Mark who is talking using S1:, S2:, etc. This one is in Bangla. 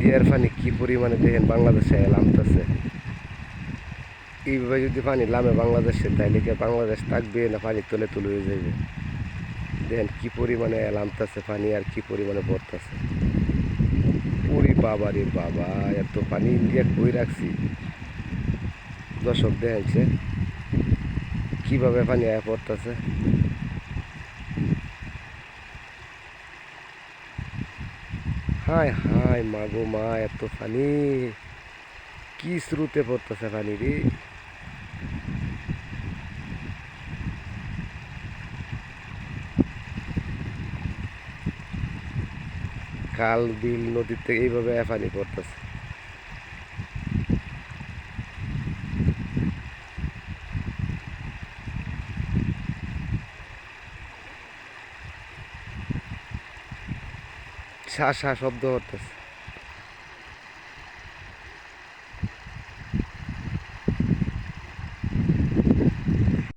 S1: ইন্ডিয়ার পানি কি পরিমাণে দেখেন বাংলাদেশে নামতেছে এইভাবে যদি পানি নামে বাংলাদেশে, তাইলে কি বাংলাদেশ থাকবে না পানি তলে তুলে হয়ে যাবে দেখেন কি পরিমাণে নামতেছে পানি আর কি পরিমাণে পড়তেছে। ওরে বাবা রে বাবা, এত পানি ইন্ডিয়া কই রাখছি। দর্শক দেখেন সে, কীভাবে পানি পড়তেছে? হায় হায় মাগো মা, এত পানি কি স্রোতে পড়তেছে পানি রে। কাল বিল নদীর থেকে এইভাবে পানি পড়তেছে। শা শা শব্দ করতেছে।